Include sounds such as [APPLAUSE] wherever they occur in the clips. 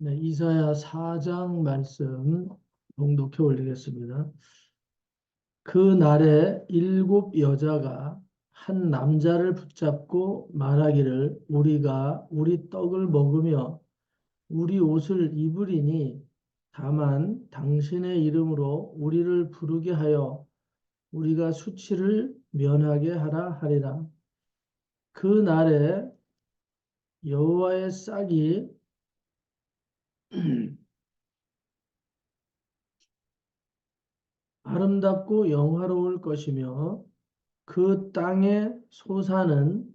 네, 이사야 4장 말씀 봉독해 올리겠습니다. 그 날에 일곱 여자가 한 남자를 붙잡고 말하기를 우리가 우리 떡을 먹으며 우리 옷을 입으리니 다만 당신의 이름으로 우리를 부르게 하여 우리가 수치를 면하게 하라 하리라. 그 날에 여호와의 싹이 [CLEARS THROAT] 아름답고 영화로울 것이며 그 땅의 소사는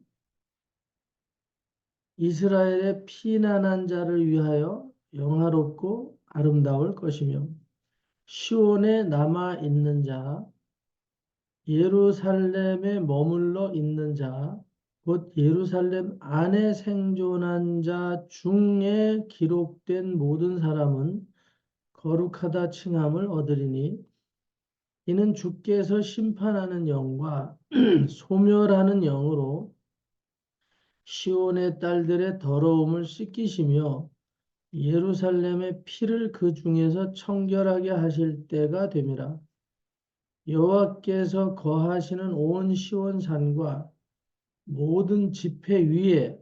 이스라엘의 피난한 자를 위하여 영화롭고 아름다울 것이며 시온에 남아 있는 자 예루살렘에 머물러 있는 자 곧 예루살렘 안에 생존한 자 중에 기록된 모든 사람은 거룩하다 칭함을 얻으리니 이는 주께서 심판하는 영과 [CLEARS THROAT] 소멸하는 영으로 시온의 딸들의 더러움을 씻기시며 예루살렘의 피를 그 중에서 청결하게 하실 때가 됨이라. 여호와께서 거하시는 온 시온 산과 모든 지폐 위에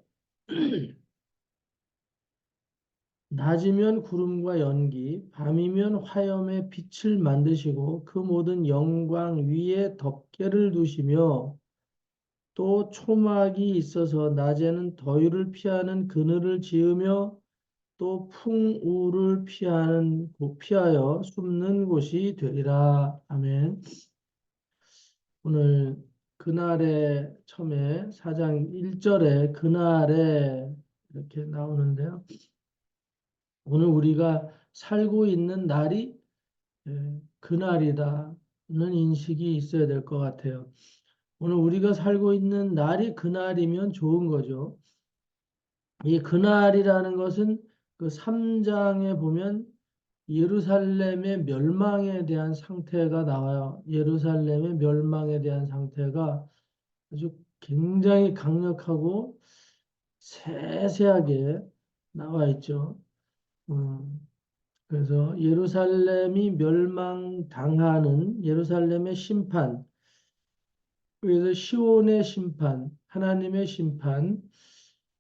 낮이면 구름과 연기, 밤이면 화염의 빛을 만드시고 그 모든 영광 위에 덮개를 두시며 또 초막이 있어서 낮에는 더위를 피하는 그늘을 지으며 또 풍우를 피하는 피하여 숨는 곳이 되리라. 아멘. 오늘 그날에 처음에 4장 1절에 그날에 이렇게 나오는데요. 오늘 우리가 살고 있는 날이 예, 그날이다는 인식이 있어야 될 것 같아요. 오늘 우리가 살고 있는 날이 그날이면 좋은 거죠. 이 그날이라는 것은 그 3장에 보면 예루살렘의 멸망에 대한 상태가 나와요. 예루살렘의 멸망에 대한 상태가 아주 굉장히 강력하고 세세하게 나와 있죠. 음, 그래서 예루살렘이 멸망당하는 예루살렘의 심판, 그래서 시온의 심판, 하나님의 심판,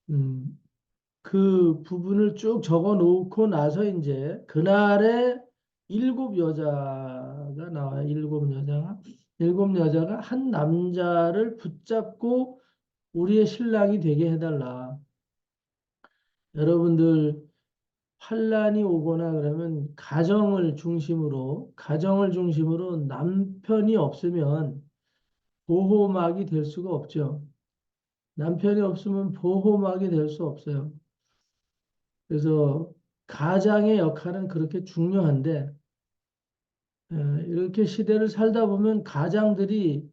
음, 그 부분을 쭉 적어 놓고 나서 이제 그날에 일곱 여자가 나와요. 일곱 여자가. 일곱 여자가 한 남자를 붙잡고 우리의 신랑이 되게 해달라. 여러분들 환란이 오거나 그러면 가정을 중심으로 가정을 중심으로 남편이 없으면 보호막이 될 수가 없죠. 남편이 없으면 보호막이 될 수 없어요. 그래서 가장의 역할은 그렇게 중요한데 이렇게 시대를 살다 보면 가장들이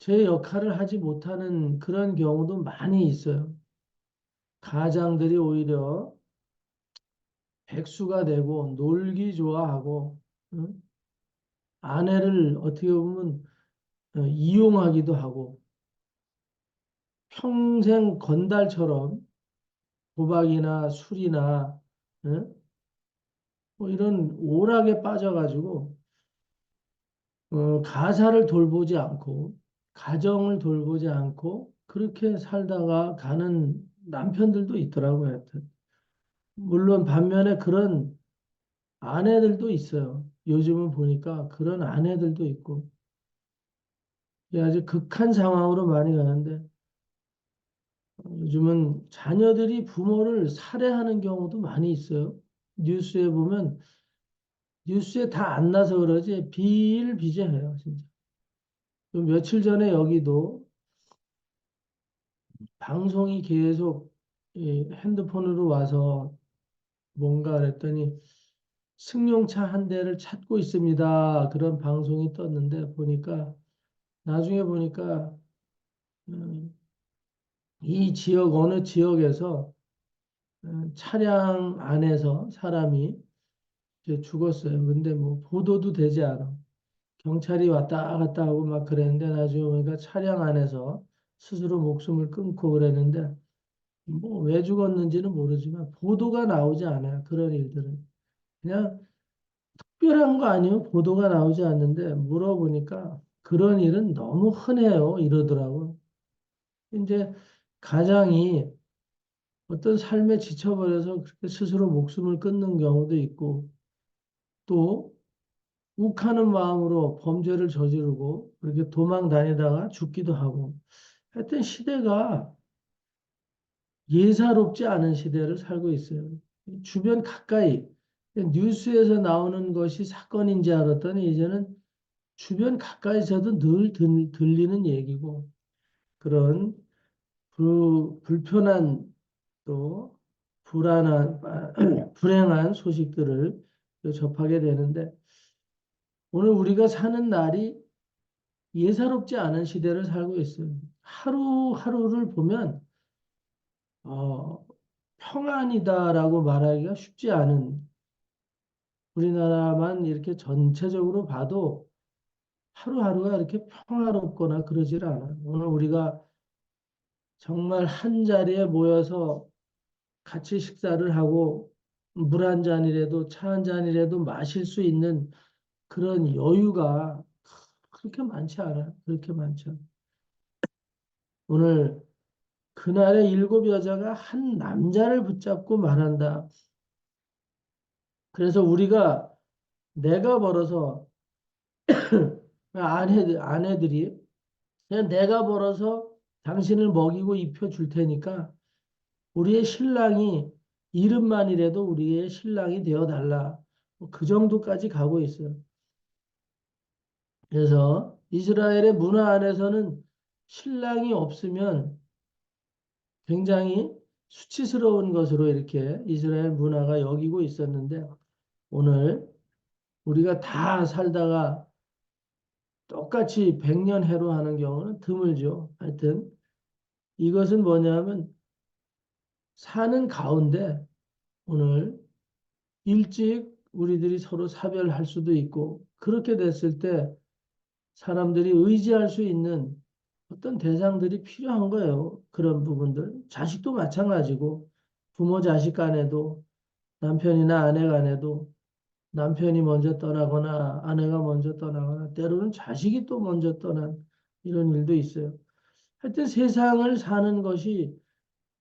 제 역할을 하지 못하는 그런 경우도 많이 있어요. 가장들이 오히려 백수가 되고 놀기 좋아하고 응? 아내를 어떻게 보면 어, 이용하기도 하고 평생 건달처럼 도박이나 술이나 응? 뭐 이런 오락에 빠져가지고 어, 가사를 돌보지 않고 가정을 돌보지 않고 그렇게 살다가 가는 남편들도 있더라고요. 하여튼. 물론 반면에 그런 아내들도 있어요. 요즘은 보니까 그런 아내들도 있고 아주 극한 상황으로 많이 가는데 요즘은 자녀들이 부모를 살해하는 경우도 많이 있어요. 뉴스에 보면 뉴스에 다 안 나서 그러지 비일비재해요, 진짜. 며칠 전에 여기도 방송이 계속 핸드폰으로 와서 뭔가 그랬더니 승용차 한 대를 찾고 있습니다. 그런 방송이 떴는데 보니까 나중에 보니까 음, 이 지역 어느 지역에서 음, 차량 안에서 사람이 죽었어요. 근데 뭐 보도도 되지 않아. 경찰이 왔다 갔다 하고 막 그랬는데 나중에 보니까 차량 안에서 스스로 목숨을 끊고 그랬는데 뭐 왜 죽었는지는 모르지만 보도가 나오지 않아요. 그런 일들은. 그냥 특별한 거 아니면 보도가 나오지 않는데 물어보니까 그런 일은 너무 흔해요. 이러더라고. 이제 가장이 어떤 삶에 지쳐버려서 그렇게 스스로 목숨을 끊는 경우도 있고 또 욱하는 마음으로 범죄를 저지르고 그렇게 도망 다니다가 죽기도 하고 하여튼 시대가 예사롭지 않은 시대를 살고 있어요. 주변 가까이 뉴스에서 나오는 것이 사건인지 알았더니 이제는 주변 가까이서도 늘 들, 들리는 얘기고 그런 불, 불편한 또 불안한 [CLEARS THROAT] 불행한 소식들을 접하게 되는데 오늘 우리가 사는 날이 예사롭지 않은 시대를 살고 있어요. 하루하루를 보면 어, 평안이다라고 말하기가 쉽지 않은 우리나라만 이렇게 전체적으로 봐도 하루하루가 이렇게 평화롭거나 그러질 않아요. 오늘 우리가 정말 한 자리에 모여서 같이 식사를 하고 물 한 잔이라도 차 한 잔이라도 마실 수 있는 그런 여유가 그렇게 많지 않아요. 그렇게 않아요. 오늘 그날의 일곱 여자가 한 남자를 붙잡고 말한다. 그래서 우리가 내가 벌어서 [CLEARS THROAT] 아내들, 아내들이 그냥 내가 벌어서 당신을 먹이고 입혀 줄 테니까 우리의 신랑이 이름만이라도 우리의 신랑이 되어 달라. 뭐그 정도까지 가고 있어요. 그래서 이스라엘의 문화 안에서는 신랑이 없으면 굉장히 수치스러운 것으로 이렇게 이스라엘 문화가 여기고 있었는데 오늘 우리가 다 살다가 똑같이 백년해로 하는 경우는 드물죠. 하여튼 이것은 뭐냐면 사는 가운데 오늘 일찍 우리들이 서로 사별할 수도 있고 그렇게 됐을 때 사람들이 의지할 수 있는 어떤 대상들이 필요한 거예요. 그런 부분들. 자식도 마찬가지고 부모 자식 간에도 남편이나 아내 간에도 남편이 먼저 떠나거나 아내가 먼저 떠나거나 때로는 자식이 또 먼저 떠난 이런 일도 있어요. 하여튼 세상을 사는 것이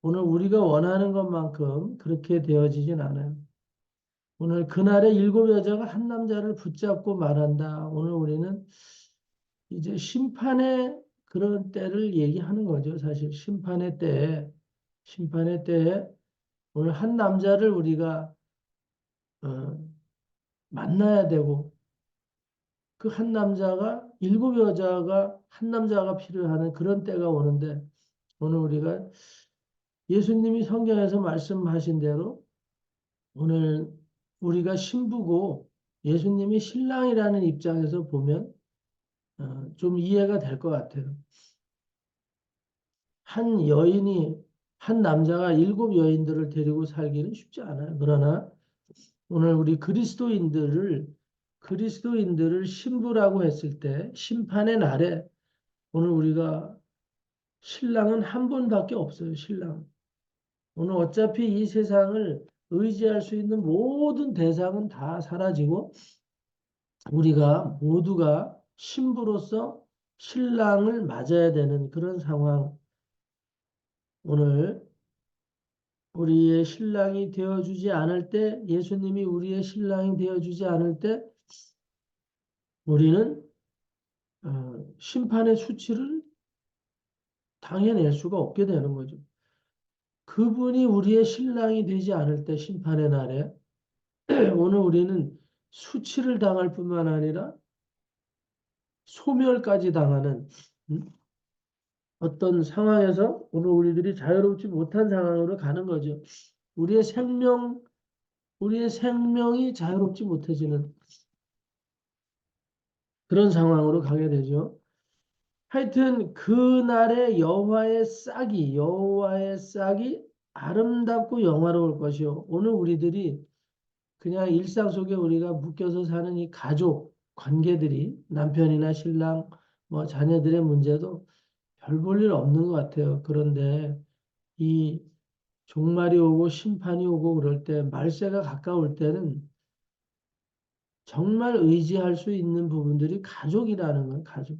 오늘 우리가 원하는 것만큼 그렇게 되어지진 않아요. 오늘 그날에 일곱 여자가 한 남자를 붙잡고 말한다. 오늘 우리는 이제 심판의 그런 때를 얘기하는 거죠. 사실 심판의 때, 심판의 때에 오늘 한 남자를 우리가 어, 만나야 되고 그 한 남자가 일곱 여자가 한 남자가 필요하는 그런 때가 오는데 오늘 우리가 예수님이 성경에서 말씀하신 대로 오늘 우리가 신부고 예수님이 신랑이라는 입장에서 보면 어, 좀 이해가 될 것 같아요. 한 여인이 한 남자가 일곱 여인들을 데리고 살기는 쉽지 않아요. 그러나 오늘 우리 그리스도인들을 그리스도인들을 신부라고 했을 때 심판의 날에 오늘 우리가 신랑은 한 분밖에 없어요. 신랑. 오늘 어차피 이 세상을 의지할 수 있는 모든 대상은 다 사라지고 우리가 모두가 신부로서 신랑을 맞아야 되는 그런 상황. 오늘 우리의 신랑이 되어주지 않을 때, 예수님이 우리의 신랑이 되어주지 않을 때, 우리는 어, 심판의 수치를 당해낼 수가 없게 되는 거죠. 그분이 우리의 신랑이 되지 않을 때, 심판의 날에, [CLEARS THROAT] 오늘 우리는 수치를 당할 뿐만 아니라 소멸까지 당하는 음? 어떤 상황에서 오늘 우리들이 자유롭지 못한 상황으로 가는 거죠. 우리의 생명, 우리의 생명이 자유롭지 못해지는 그런 상황으로 가게 되죠. 하여튼 그날의 여호와의 싹이 여호와의 싹이 아름답고 영화로울 것이요. 오늘 우리들이 그냥 일상 속에 우리가 묶여서 사는 이 가족 관계들이 남편이나 신랑 뭐 자녀들의 문제도 별 볼 일 없는 것 같아요. 그런데 이 종말이 오고 심판이 오고 그럴 때 말세가 가까울 때는 정말 의지할 수 있는 부분들이 가족이라는 거예요, 가족.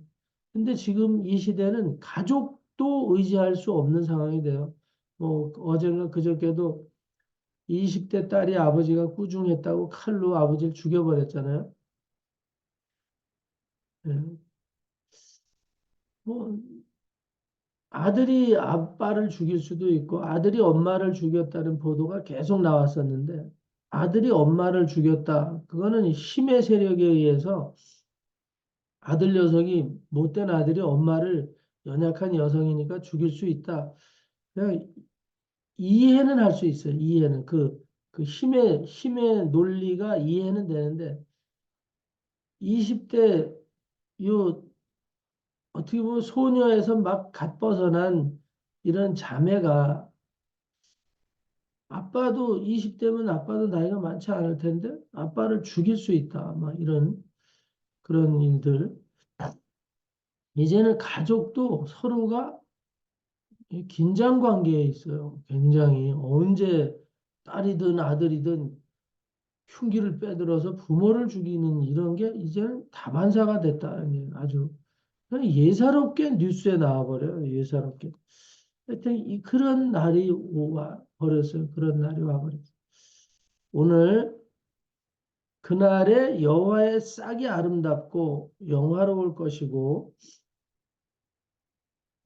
근데 지금 이 시대는 가족도 의지할 수 없는 상황이 돼요. 뭐 어젠가 그저께도 20대 딸이 아버지가 꾸중했다고 칼로 아버지를 죽여버렸잖아요. 예. 뭐 아들이 아빠를 죽일 수도 있고 아들이 엄마를 죽였다는 보도가 계속 나왔었는데 아들이 엄마를 죽였다. 그거는 힘의 세력에 의해서 아들 녀석이 못된 아들이 엄마를 연약한 여성이니까 죽일 수 있다. 이해는 할 수 있어요. 이해는 그, 그 힘의 힘의 논리가 이해는 되는데 20대 요 어떻게 보면 소녀에서 막 갓 벗어난 이런 자매가 아빠도 20대면 아빠도 나이가 많지 않을 텐데 아빠를 죽일 수 있다. 막 이런 그런 일들. 이제는 가족도 서로가 긴장 관계에 있어요. 굉장히 언제 딸이든 아들이든 흉기를 빼들어서 부모를 죽이는 이런 게 이제는 다반사가 됐다는 게 아주 예사롭게 뉴스에 나와버려요. 예사롭게. 하여튼 이 그런 날이 와 버렸어요. 그런 날이 와 버렸어요. 오늘 그날에 여호와의 싹이 아름답고 영화로울 것이고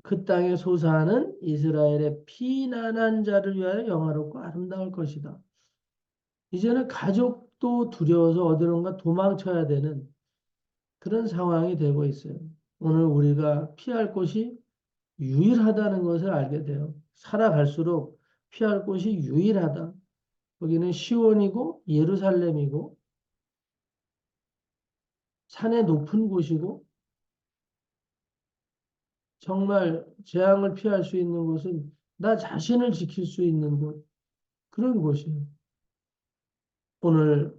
그 땅에 소사하는 이스라엘의 피난한 자를 위하여 영화롭고 아름다울 것이다. 이제는 가족도 두려워서 어디론가 도망쳐야 되는 그런 상황이 되고 있어요. 오늘 우리가 피할 곳이 유일하다는 것을 알게 돼요. 살아갈수록 피할 곳이 유일하다. 거기는 시온이고 예루살렘이고 산의 높은 곳이고 정말 재앙을 피할 수 있는 곳은 나 자신을 지킬 수 있는 곳 그런 곳이에요. 오늘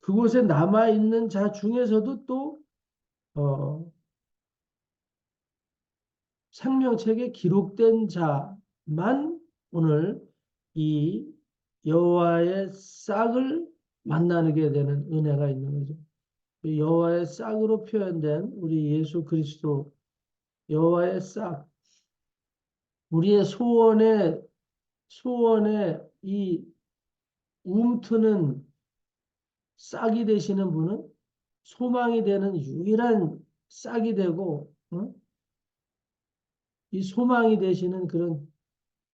그곳에 남아 있는 자 중에서도 또 어, 생명책에 기록된 자만 오늘 이 여호와의 싹을 만나게 되는 은혜가 있는 거죠. 여호와의 싹으로 표현된 우리 예수 그리스도 여호와의 싹 우리의 소원의 소원의 이 움트는 싹이 되시는 분은 소망이 되는 유일한 싹이 되고 응? 이 소망이 되시는 그런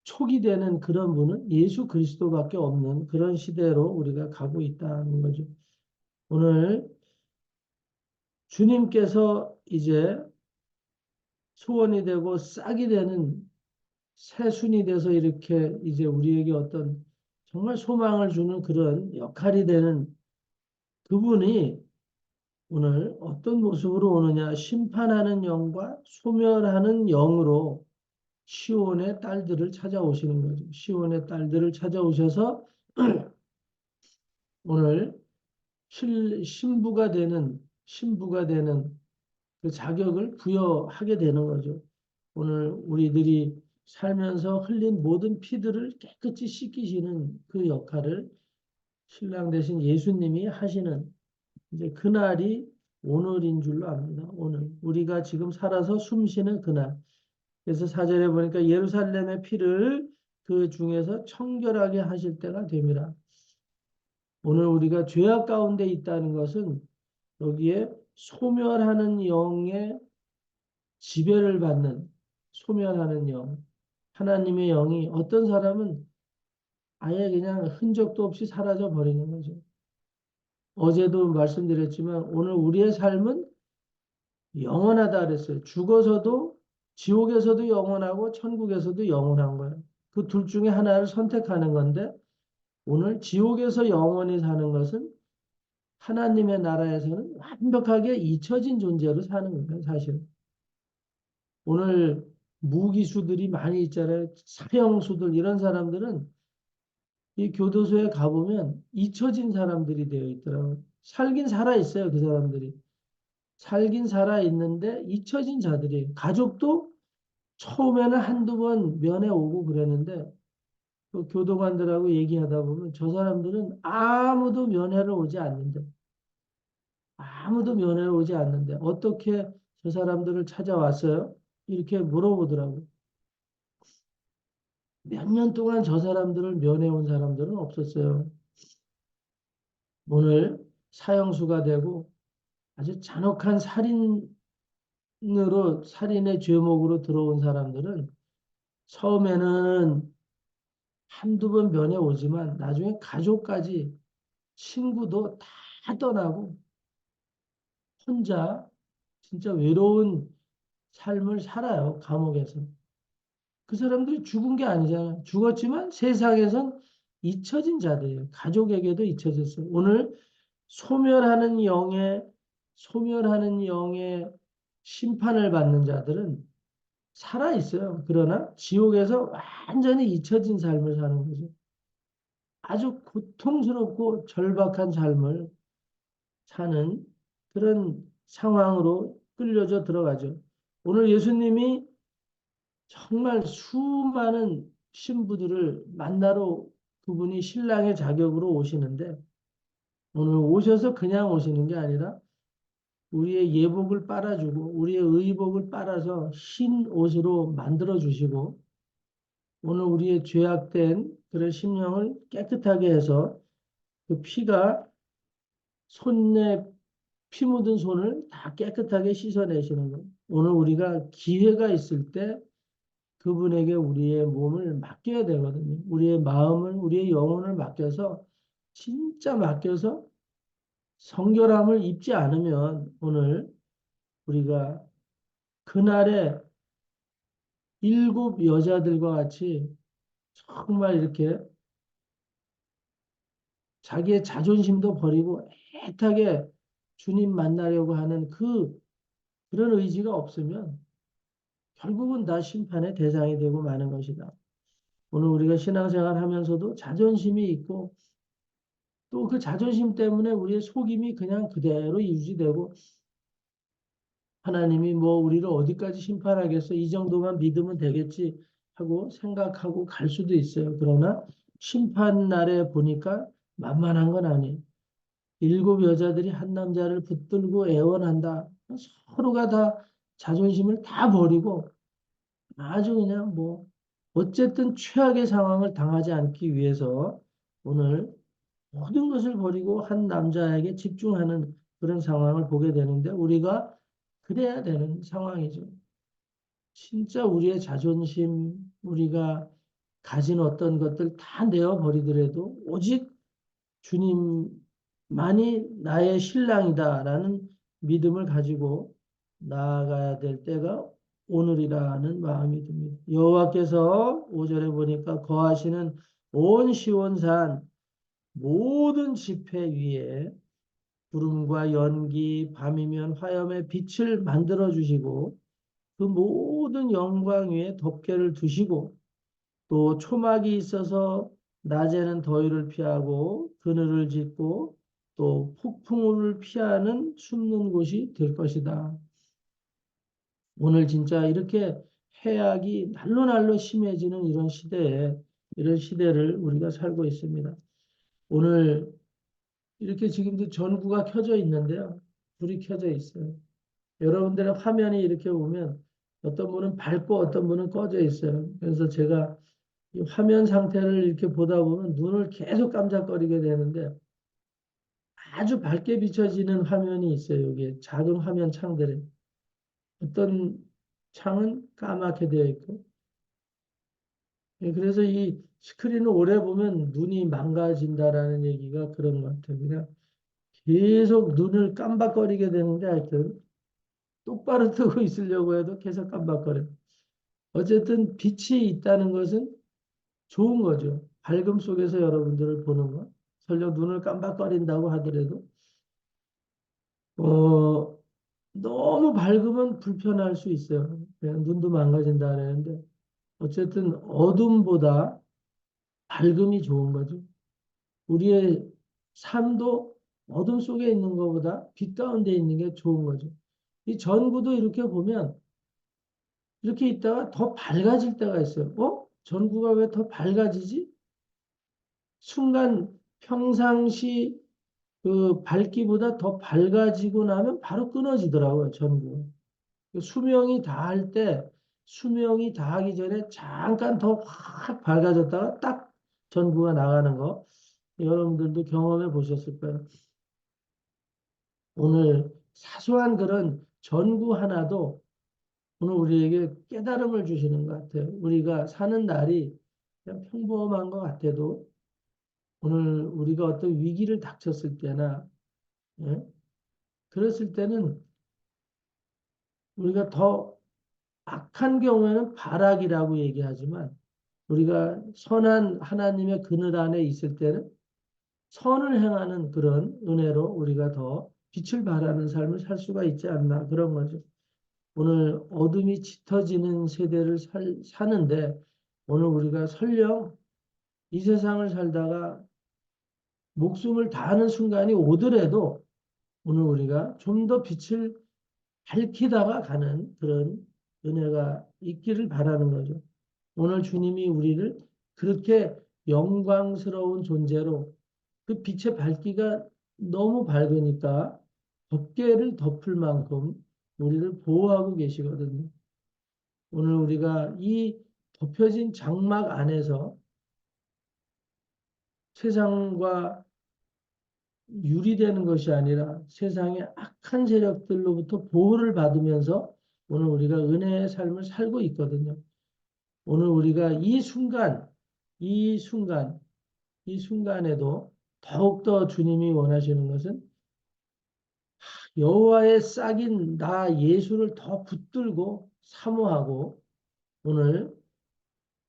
촉이 되는 그런 분은 예수 그리스도밖에 없는 그런 시대로 우리가 가고 있다는 거죠. 오늘 주님께서 이제 소원이 되고 싹이 되는 새순이 돼서 이렇게 이제 우리에게 어떤 정말 소망을 주는 그런 역할이 되는 그분이 오늘 어떤 모습으로 오느냐 심판하는 영과 소멸하는 영으로 시온의 딸들을 찾아오시는 거죠. 시온의 딸들을 찾아오셔서 [CLEARS THROAT] 오늘 신부가 되는 신부가 되는 그 자격을 부여하게 되는 거죠. 오늘 우리들이 살면서 흘린 모든 피들을 깨끗이 씻기시는 그 역할을 신랑 대신 예수님이 하시는 이제 그날이 오늘인 줄로 압니다. 오늘 우리가 지금 살아서 숨쉬는 그날. 그래서 사절에 보니까 예루살렘의 피를 그 중에서 청결하게 하실 때가 됩니다. 오늘 우리가 죄악 가운데 있다는 것은 여기에 소멸하는 영의 지배를 받는 소멸하는 영. 하나님의 영이 어떤 사람은 아예 그냥 흔적도 없이 사라져 버리는 거죠. 어제도 말씀드렸지만 오늘 우리의 삶은 영원하다 그랬어요. 죽어서도 지옥에서도 영원하고 천국에서도 영원한 거예요. 그 둘 중에 하나를 선택하는 건데 오늘 지옥에서 영원히 사는 것은 하나님의 나라에서는 완벽하게 잊혀진 존재로 사는 거예요, 사실. 오늘 무기수들이 많이 있잖아요. 사형수들 이런 사람들은 이 교도소에 가보면 잊혀진 사람들이 되어 있더라고요. 살긴 살아 있어요, 그 사람들이. 살긴 살아 있는데 잊혀진 자들이 가족도 처음에는 한두 번 면회 오고 그랬는데 그 교도관들하고 얘기하다 보면 저 사람들은 아무도 면회를 오지 않는데 아무도 면회를 오지 않는데 어떻게 저 사람들을 찾아왔어요? 이렇게 물어보더라고. 몇 년 동안 저 사람들을 면회 온 사람들은 없었어요. 오늘 사형수가 되고 아주 잔혹한 살인으로 살인의 죄목으로 들어온 사람들은 처음에는 한두 번 면회 오지만 나중에 가족까지 친구도 다 떠나고 혼자 진짜 외로운 삶을 살아요, 감옥에서. 그 사람들이 죽은 게 아니잖아요. 죽었지만 세상에선 잊혀진 자들이에요. 가족에게도 잊혀졌어요. 오늘 소멸하는 영의, 소멸하는 영의 심판을 받는 자들은 살아 있어요. 그러나 지옥에서 완전히 잊혀진 삶을 사는 거죠. 아주 고통스럽고 절박한 삶을 사는 그런 상황으로 끌려져 들어가죠. 오늘 예수님이 정말 수많은 신부들을 만나러 그분이 신랑의 자격으로 오시는데 오늘 오셔서 그냥 오시는 게 아니라 우리의 예복을 빨아주고 우리의 의복을 빨아서 흰 옷으로 만들어 주시고 오늘 우리의 죄악된 그런 심령을 깨끗하게 해서 그 피가 손에 피 묻은 손을 다 깨끗하게 씻어내시는 것. 오늘 우리가 기회가 있을 때 그분에게 우리의 몸을 맡겨야 되거든요. 우리의 마음을, 우리의 영혼을 맡겨서 진짜 맡겨서 성결함을 입지 않으면 오늘 우리가 그날에 일곱 여자들과 같이 정말 이렇게 자기의 자존심도 버리고 애타게 주님 만나려고 하는 그 그런 의지가 없으면 결국은 다 심판의 대상이 되고 마는 것이다. 오늘 우리가 신앙생활 하면서도 자존심이 있고 또 그 자존심 때문에 우리의 속임이 그냥 그대로 유지되고 하나님이 뭐 우리를 어디까지 심판하겠어? 이 정도만 믿으면 되겠지 하고 생각하고 갈 수도 있어요. 그러나 심판 날에 보니까 만만한 건 아니에요. 일곱 여자들이 한 남자를 붙들고 애원한다. 서로가 다 자존심을 다 버리고 아주 그냥 뭐 어쨌든 최악의 상황을 당하지 않기 위해서 오늘 모든 것을 버리고 한 남자에게 집중하는 그런 상황을 보게 되는데 우리가 그래야 되는 상황이죠. 진짜 우리의 자존심, 우리가 가진 어떤 것들 다 내어버리더라도 오직 주님만이 나의 신랑이다라는 믿음을 가지고 나아가야 될 때가 오늘이라는 마음이 듭니다. 여호와께서 5절에 보니까 거하시는 온 시온산 모든 지폐 위에 구름과 연기, 밤이면 화염의 빛을 만들어 주시고 그 모든 영광 위에 덮개를 두시고 또 초막이 있어서 낮에는 더위를 피하고 그늘을 짓고 또 폭풍을 피하는 숨는 곳이 될 것이다. 오늘 진짜 이렇게 해악이 날로 날로 심해지는 이런 시대에 이런 시대를 우리가 살고 있습니다. 오늘 이렇게 지금도 전구가 켜져 있는데요. 불이 켜져 있어요. 여러분들의 화면이 이렇게 보면 어떤 분은 밝고 어떤 분은 꺼져 있어요. 그래서 제가 이 화면 상태를 이렇게 보다 보면 눈을 계속 깜짝거리게 되는데 아주 밝게 비춰지는 화면이 있어요. 여기 작은 화면 창들에. 어떤 창은 까맣게 되어 있고. 예, 그래서 이 스크린을 오래 보면 눈이 망가진다라는 얘기가 그런 것 같아요. 그냥 계속 눈을 깜박거리게 되는데 하여튼 똑바로 [LAUGHS] 뜨고 있으려고 해도 계속 깜박거려요. 어쨌든 빛이 있다는 것은 좋은 거죠. 밝음 속에서 여러분들을 보는 것. 설령 눈을 깜박거린다고 하더라도 어, 너무 밝으면 불편할 수 있어요. 눈도 망가진다 그러는데 어쨌든 어둠보다 밝음이 좋은 거죠. 우리의 삶도 어둠 속에 있는 것보다 빛 가운데 있는 게 좋은 거죠. 이 전구도 이렇게 보면 이렇게 있다가 더 밝아질 때가 있어요. 어? 전구가 왜 더 밝아지지? 순간 평상시 그 밝기보다 더 밝아지고 나면 바로 끊어지더라고요, 전구. 그 수명이 다할 때, 수명이 다하기 전에 잠깐 더 확 밝아졌다가 딱 전구가 나가는 거. 여러분들도 경험해 보셨을 거예요. 오늘 사소한 그런 전구 하나도 오늘 우리에게 깨달음을 주시는 것 같아요. 우리가 사는 날이 그냥 평범한 것 같아도 오늘 우리가 어떤 위기를 닥쳤을 때나 예? 그랬을 때는 우리가 더 악한 경우에는 발악이라고 얘기하지만 우리가 선한 하나님의 그늘 안에 있을 때는 선을 행하는 그런 은혜로 우리가 더 빛을 발하는 삶을 살 수가 있지 않나 그런 거죠. 오늘 어둠이 짙어지는 세대를 살, 사는데 오늘 우리가 설령 이 세상을 살다가 목숨을 다하는 순간이 오더라도 오늘 우리가 좀 더 빛을 밝히다가 가는 그런 은혜가 있기를 바라는 거죠. 오늘 주님이 우리를 그렇게 영광스러운 존재로 그 빛의 밝기가 너무 밝으니까 덮개를 덮을 만큼 우리를 보호하고 계시거든요. 오늘 우리가 이 덮여진 장막 안에서 세상과 유리되는 것이 아니라 세상의 악한 세력들로부터 보호를 받으면서 오늘 우리가 은혜의 삶을 살고 있거든요. 오늘 우리가 이 순간, 이 순간, 이 순간에도 더욱더 주님이 원하시는 것은 여호와의 싹인 나 예수를 더 붙들고 사모하고 오늘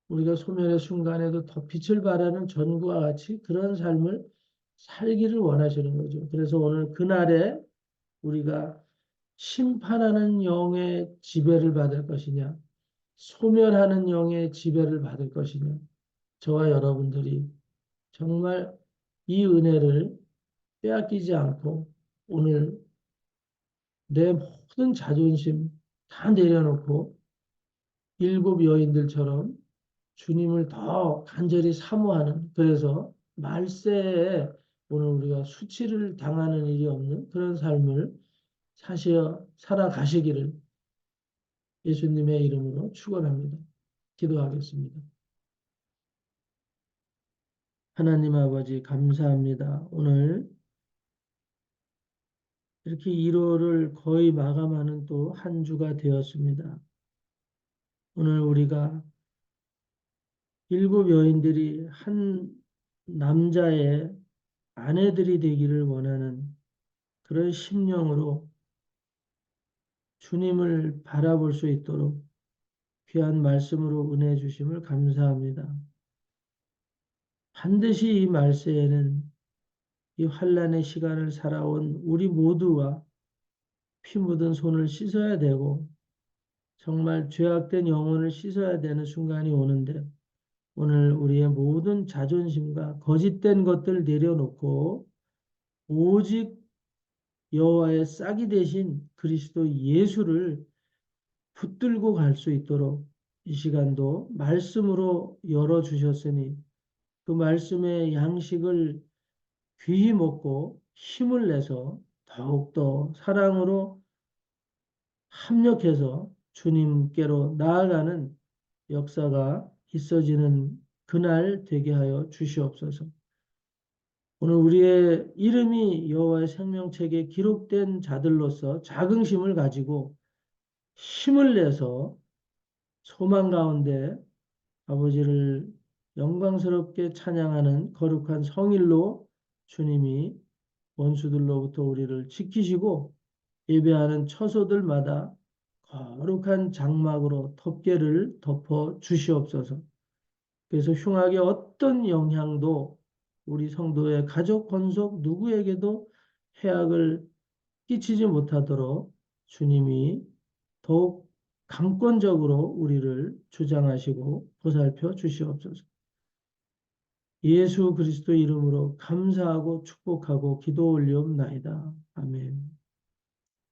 우리가 소멸의 순간에도 더 빛을 발하는 전구와 같이 그런 삶을 살기를 원하시는 거죠. 그래서 오늘 그날에 우리가 심판하는 영의 지배를 받을 것이냐, 소멸하는 영의 지배를 받을 것이냐, 저와 여러분들이 정말 이 은혜를 빼앗기지 않고 오늘 내 모든 자존심 다 내려놓고 일곱 여인들처럼 주님을 더 간절히 사모하는 그래서 말세에 오늘 우리가 수치를 당하는 일이 없는 그런 삶을 사시어 살아가시기를 예수님의 이름으로 축원합니다. 기도하겠습니다. 하나님 아버지 감사합니다. 오늘 이렇게 1월을 거의 마감하는 또 한 주가 되었습니다. 오늘 우리가 일곱 여인들이 한 남자의 아내들이 되기를 원하는 그런 심령으로 주님을 바라볼 수 있도록 귀한 말씀으로 은혜 주심을 감사합니다. 반드시 이 말세에는 이 환란의 시간을 살아온 우리 모두와 피 묻은 손을 씻어야 되고 정말 죄악된 영혼을 씻어야 되는 순간이 오는데 오늘 우리의 모든 자존심과 거짓된 것들 내려놓고 오직 여호와의 싹이 되신 그리스도 예수를 붙들고 갈 수 있도록 이 시간도 말씀으로 열어 주셨으니 그 말씀의 양식을 귀히 먹고 힘을 내서 더욱더 사랑으로 합력해서 주님께로 나아가는 역사가 있어지는 그날 되게 하여 주시옵소서. 오늘 우리의 이름이 여호와의 생명책에 기록된 자들로서 자긍심을 가지고 힘을 내서 소망 가운데 아버지를 영광스럽게 찬양하는 거룩한 성일로 주님이 원수들로부터 우리를 지키시고 예배하는 처소들마다 거룩한 장막으로 덮개를 덮어 주시옵소서. 그래서 흉악의 어떤 영향도 우리 성도의 가족, 권속 누구에게도 해악을 끼치지 못하도록 주님이 더욱 강권적으로 우리를 주장하시고 보살펴 주시옵소서. 예수 그리스도 이름으로 감사하고 축복하고 기도 올리옵나이다. 아멘.